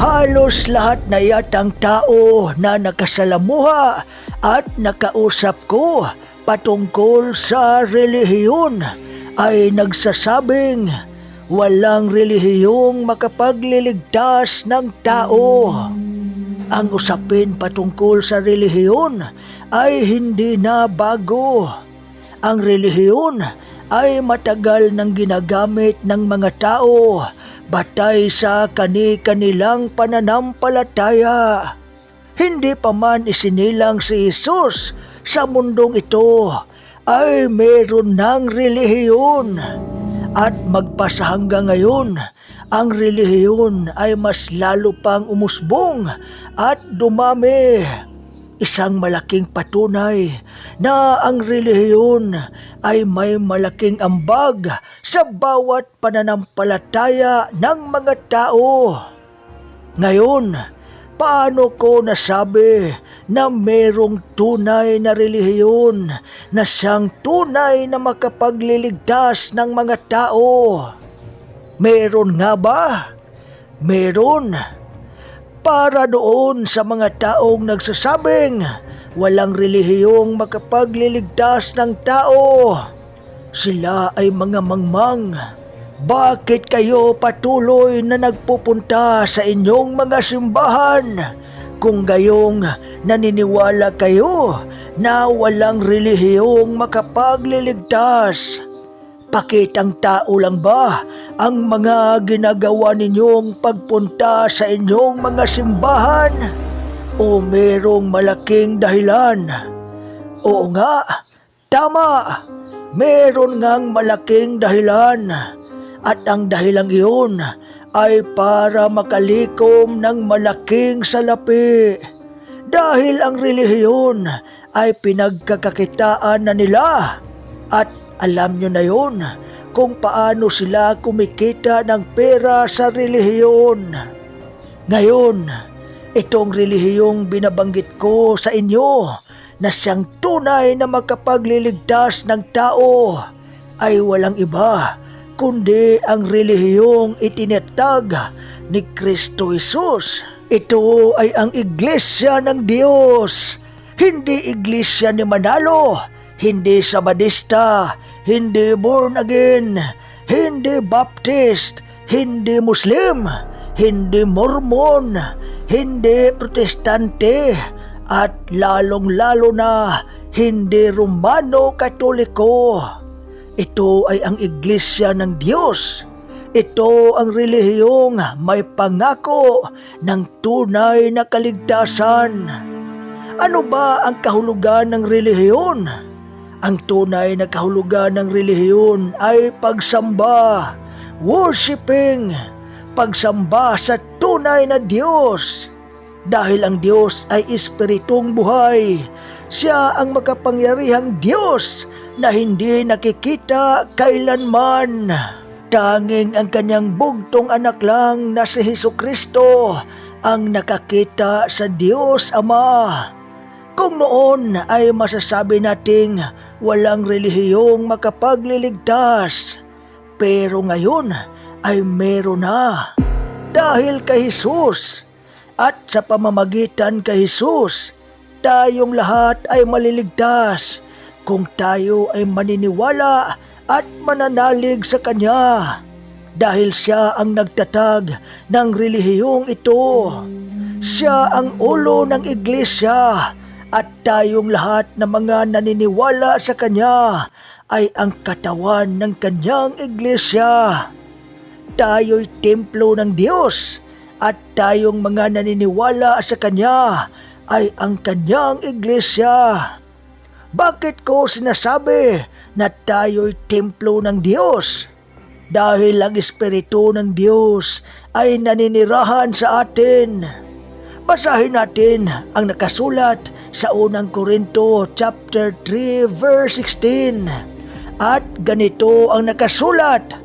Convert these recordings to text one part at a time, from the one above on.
Halos lahat na yatang tao na nakasalamuha at nakausap ko patungkol sa relihiyon ay nagsasabing walang relihiyong makapagliligtas ng tao. Ang usapin patungkol sa relihiyon ay hindi na bago. Ang relihiyon ay matagal nang ginagamit ng mga tao batay sa kani-kanilang pananampalataya. Hindi pa man isinilang si Jesus sa mundong ito ay meron ng relihiyon. At magpasa hanggang ngayon, ang relihiyon ay mas lalo pang umusbong at dumami. Isang malaking patunay na ang relihiyon ay may malaking ambag sa bawat pananampalataya ng mga tao. Ngayon, paano ko nasabi na merong tunay na relihiyon na siyang tunay na makapagliligtas ng mga tao? Meron nga ba? Meron. Para doon sa mga taong nagsasabing walang relihiyong makapagliligtas ng tao. Sila ay mga mangmang. Bakit kayo patuloy na nagpupunta sa inyong mga simbahan kung gayong naniniwala kayo na walang relihiyong makapagliligtas? Pakitang tao lang ba ang mga ginagawa ninyong pagpunta sa inyong mga simbahan? O merong malaking dahilan? Oo nga, tama. Meron ngang malaking dahilan. At ang dahilang iyon ay para makalikom ng malaking salapi. Dahil ang relihiyon ay pinagkakakitaan na nila at alam nyo na yun kung paano sila kumikita ng pera sa relihiyon. Ngayon, itong relihiyong binabanggit ko sa inyo na siyang tunay na makapagliligtas ng tao ay walang iba kundi ang relihiyong itinatag ni Kristo Jesus. Ito ay ang iglesia ng Diyos, hindi iglesia ni Manalo, hindi Sabadista, hindi born again, hindi Baptist, hindi Muslim, hindi Mormon, hindi Protestante, at lalong-lalo na hindi Romano Katoliko. Ito ay ang iglesia ng Diyos. Ito ang relihiyong may pangako ng tunay na kaligtasan. Ano ba ang kahulugan ng relihiyon? Ang tunay na kahulugan ng relihiyon ay pagsamba, worshiping, pagsamba sa tunay na Diyos. Dahil ang Diyos ay espiritong buhay, siya ang makapangyarihang Diyos na hindi nakikita kailanman. Tanging ang kanyang bugtong anak lang na si Heso Kristo ang nakakita sa Diyos Ama. Kung noon ay masasabi nating walang relihiyong makapagliligtas, pero ngayon ay meron na. Dahil kay Jesus at sa pamamagitan kay Jesus, tayong lahat ay maliligtas kung tayo ay maniniwala at mananalig sa Kanya. Dahil siya ang nagtatag ng relihiyong ito. Siya ang ulo ng iglesia at tayong lahat na mga naniniwala sa Kanya ay ang katawan ng Kanyang iglesia. Tayo'y templo ng Diyos at tayong mga naniniwala sa Kanya ay ang Kanyang iglesia. Bakit ko sinasabi na tayo'y templo ng Diyos? Dahil ang Espiritu ng Diyos ay naninirahan sa atin. Basahin natin ang nakasulat sa unang Korinto chapter 3 verse 16. At ganito ang nakasulat,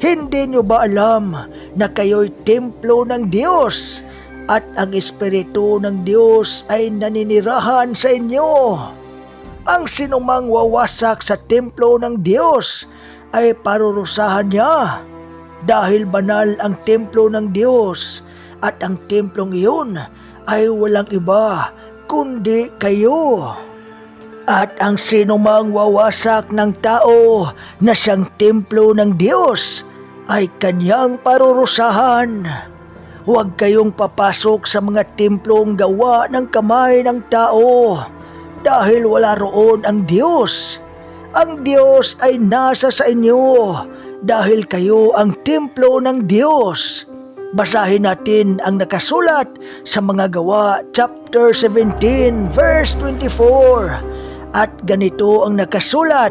Hindi nyo ba alam na kayo'y templo ng Diyos at ang Espiritu ng Diyos ay naninirahan sa inyo? Ang sinumang wawasak sa templo ng Diyos ay parurusahan niya dahil banal ang templo ng Diyos at ang templong iyon ay walang iba kundi kayo. At ang sinumang wawasak ng tao na siyang templo ng Diyos ay kanyang parurusahan. Huwag kayong papasok sa mga templong gawa ng kamay ng tao dahil wala roon ang Diyos. Ang Diyos ay nasa sa inyo dahil kayo ang templo ng Diyos. Basahin natin ang nakasulat sa mga gawa chapter 17 verse 24. At ganito ang nakasulat.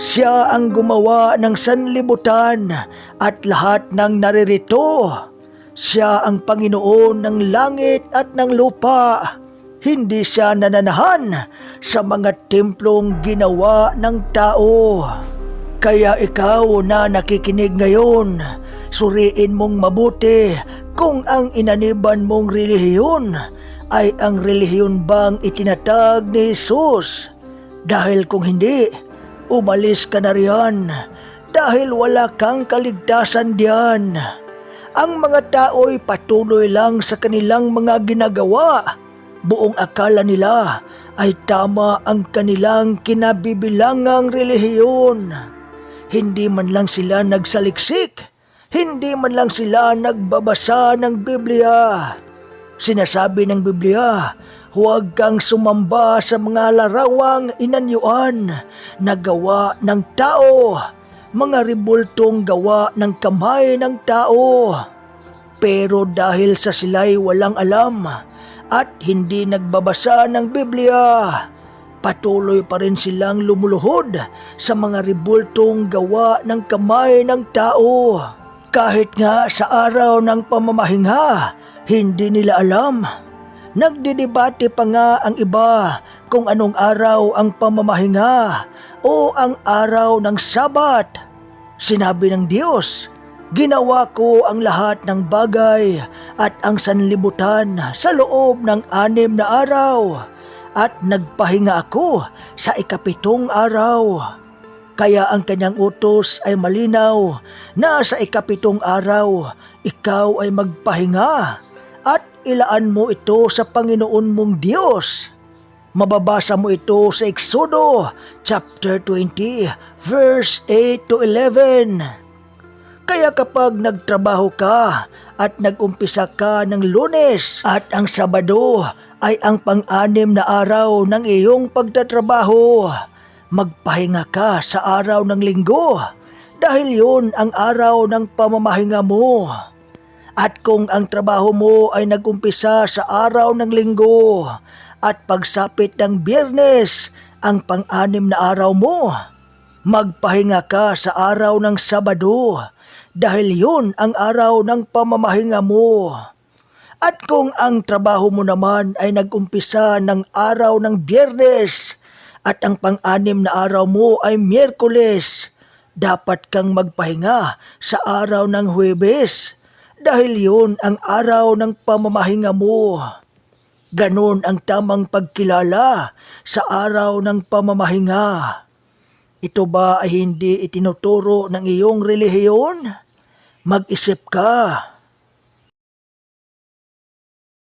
Siya ang gumawa ng sanlibutan at lahat ng naririto. Siya ang Panginoon ng langit at ng lupa. Hindi siya nananahan sa mga templong ginawa ng tao. Kaya ikaw na nakikinig ngayon, suriin mong mabuti kung ang inaniban mong relihiyon ay ang relihiyon bang itinatag ni Jesus. Dahil kung hindi, umalis ka na riyan dahil wala kang kaligtasan diyan. Ang mga tao'y patuloy lang sa kanilang mga ginagawa. Buong akala nila ay tama ang kanilang kinabibilangang relihiyon. Hindi man lang sila nagsaliksik. Hindi man lang sila nagbabasa ng Biblia. Sinasabi ng Biblia, huwag kang sumamba sa mga larawang inanyuan na gawa ng tao, mga ribultong gawa ng kamay ng tao. Pero dahil sa sila'y walang alam at hindi nagbabasa ng Biblia, patuloy pa rin silang lumuluhod sa mga ribultong gawa ng kamay ng tao. Kahit nga sa araw ng pamamahinga, hindi nila alam. Nagdidebate pa nga ang iba kung anong araw ang pamamahinga o ang araw ng Sabat. Sinabi ng Diyos, Ginawa ko ang lahat ng bagay at ang sanlibutan sa loob ng anim na araw at nagpahinga ako sa ikapitong araw. Kaya ang kanyang utos ay malinaw na sa ikapitong araw ikaw ay magpahinga at ilaan mo ito sa Panginoon mong Diyos. Mababasa mo ito sa Exodo chapter 20 verse 8 to 11. Kaya kapag nagtrabaho ka at nagumpisa ka ng lunes at ang Sabado ay ang pang-anim na araw ng iyong pagtatrabaho, magpahinga ka sa araw ng linggo dahil yun ang araw ng pamamahinga mo. At kung ang trabaho mo ay nagumpisa sa araw ng linggo at pagsapit ng biyernes ang pang-anim na araw mo, magpahinga ka sa araw ng Sabado dahil yun ang araw ng pamamahinga mo. At kung ang trabaho mo naman ay nagumpisa ng araw ng biyernes at ang pang-anim na araw mo ay miyerkules, dapat kang magpahinga sa araw ng Huwebes dahil yun ang araw ng pamamahinga mo. Ganon ang tamang pagkilala sa araw ng pamamahinga. Ito ba ay hindi itinuturo ng iyong relihiyon? Mag-isip ka.